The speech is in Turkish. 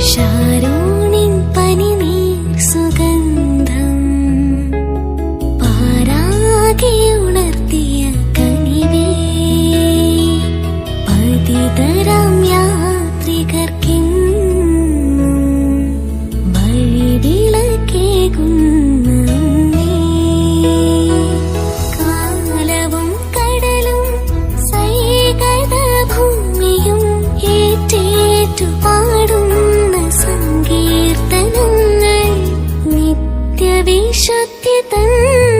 शारो സത്യതൻ